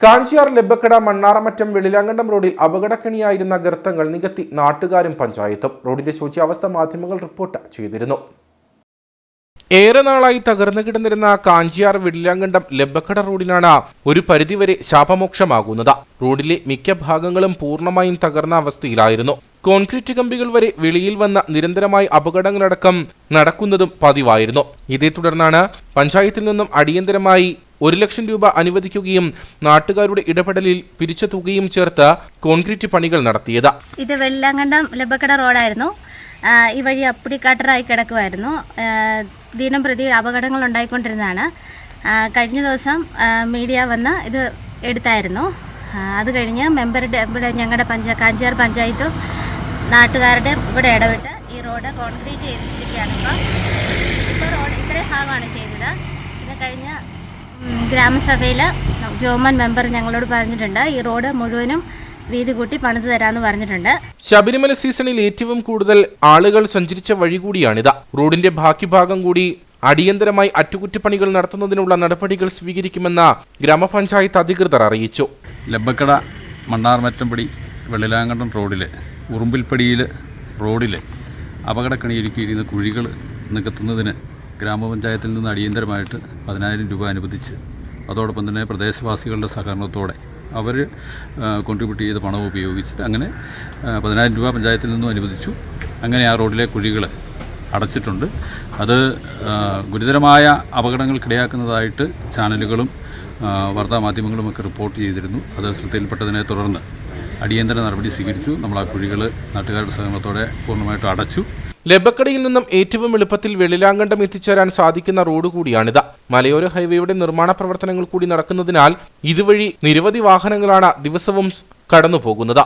കാഞ്ചിയാർ ലബക്കട മണ്ണാറമറ്റം വെളിലാങ്കണ്ടം റോഡിൽ അപകടക്കണിയായിരുന്ന ഗർത്തങ്ങൾ നികത്തി നാട്ടുകാരും പഞ്ചായത്തും. റോഡിന്റെ ശോച്യാവസ്ഥ മാധ്യമങ്ങൾ റിപ്പോർട്ട് ചെയ്തിരുന്നു. ഏറെ നാളായി തകർന്നു കിടന്നിരുന്ന കാഞ്ചിയാർ വെടിലാങ്കണ്ടം ലബ്ബക്കട റോഡിനാണ് ഒരു പരിധിവരെ ശാപമോക്ഷമാകുന്നത്. റോഡിലെ മിക്ക ഭാഗങ്ങളും പൂർണമായും തകർന്ന അവസ്ഥയിലായിരുന്നു. കോൺക്രീറ്റ് കമ്പികൾ വരെ വെളിയിൽ വന്ന നിരന്തരമായി അപകടങ്ങളടക്കം നടക്കുന്നതും പതിവായിരുന്നു. ഇതേ തുടർന്നാണ് പഞ്ചായത്തിൽ നിന്നും അടിയന്തരമായി ഒരു ലക്ഷം രൂപ അനുവദിക്കുകയും നാട്ടുകാരുടെ ഇടപെടലിൽ പിരിച്ച തുകയും ചേർത്ത് കോൺക്രീറ്റ് പണികൾ നടത്തിയത്. ഇത് വെള്ളാങ്കണ്ടം ലബക്കട റോഡായിരുന്നു. ഈ വഴി അപ്പിടിക്കാട്ടറായി കിടക്കുമായിരുന്നു ദിനം പ്രതി അപകടങ്ങൾ ഉണ്ടായിക്കൊണ്ടിരുന്നതാണ്. കഴിഞ്ഞ ദിവസം മീഡിയ വന്ന് ഇത് എടുത്തായിരുന്നു. അത് കഴിഞ്ഞ് മെമ്പറുടെ ഇവിടെ ഞങ്ങളുടെ പഞ്ചാ കാഞ്ചാർ പഞ്ചായത്തും നാട്ടുകാരുടെ ഇവിടെ ഇടപെട്ട് ഈ റോഡ് കോൺക്രീറ്റ് ചെയ്തിരിക്കുകയാണ് ഇപ്പോൾ ഇപ്പോൾ റോഡ് ഇത്രയും ഭാഗമാണ് ചെയ്തത്. ഇത് കഴിഞ്ഞ ഗ്രാമസഭയിൽ ജോമൻ മെമ്പർ ഞങ്ങളോട് പറഞ്ഞിട്ടുണ്ട് ഈ റോഡ് മുഴുവനും വീതി കൂട്ടി പണിത് തരാമെന്ന് പറഞ്ഞിട്ടുണ്ട്. ശബരിമല സീസണിൽ ഏറ്റവും കൂടുതൽ ആളുകൾ സഞ്ചരിച്ച വഴി കൂടിയാണിത്. റോഡിന്റെ ബാക്കി ഭാഗം കൂടി അടിയന്തരമായി അറ്റകുറ്റപ്പണികൾ നടത്തുന്നതിനുള്ള നടപടികൾ സ്വീകരിക്കുമെന്ന ഗ്രാമപഞ്ചായത്ത് അധികൃതർ അറിയിച്ചു. ലബ്ബക്കട മണ്ണാർമറ്റമ്പടി വെള്ളിലാങ്കണ്ടം റോഡിൽ ഉറുമ്പിൽപ്പടിയിൽ റോഡിൽ അപകടക്കണിയൊരുക്കിയിരുന്ന കുഴികൾ നികത്തുന്നതിന് ഗ്രാമപഞ്ചായത്തിൽ നിന്ന് അടിയന്തരമായിട്ട് പതിനായിരം രൂപ അനുവദിച്ച് അതോടൊപ്പം തന്നെ പ്രദേശവാസികളുടെ സഹകരണത്തോടെ അവർ കോൺട്രിബ്യൂട്ട് ചെയ്ത പണം ഉപയോഗിച്ച് അങ്ങനെ പതിനായിരം രൂപ പഞ്ചായത്തിൽ നിന്നും അനുവദിച്ചു. അങ്ങനെ ആ റോഡിലെ കുഴികൾ അടച്ചിട്ടുണ്ട്. അത് ഗുരുതരമായ അപകടങ്ങൾക്കിടയാക്കുന്നതായിട്ട് ചാനലുകളും വാർത്താമാധ്യമങ്ങളുമൊക്കെ റിപ്പോർട്ട് ചെയ്തിരുന്നു. അത് ശ്രദ്ധയിൽപ്പെട്ടതിനെ തുടർന്ന് അടിയന്തര നടപടി സ്വീകരിച്ചു. നമ്മൾ ആ കുഴികൾ നാട്ടുകാരുടെ സഹകരണത്തോടെ പൂർണമായിട്ടും അടച്ചു. ലബക്കടയിൽ നിന്നും ഏറ്റവും എളുപ്പത്തിൽ വെളിലാങ്കണ്ടം എത്തിച്ചേരാൻ സാധിക്കുന്ന റോഡ് കൂടിയാണിത്. മലയോര ഹൈവേയുടെ നിർമ്മാണ പ്രവർത്തനങ്ങൾ കൂടി നടക്കുന്നതിനാൽ ഇതുവഴി നിരവധി വാഹനങ്ങളാണ് ദിവസവും കടന്നു പോകുന്നത്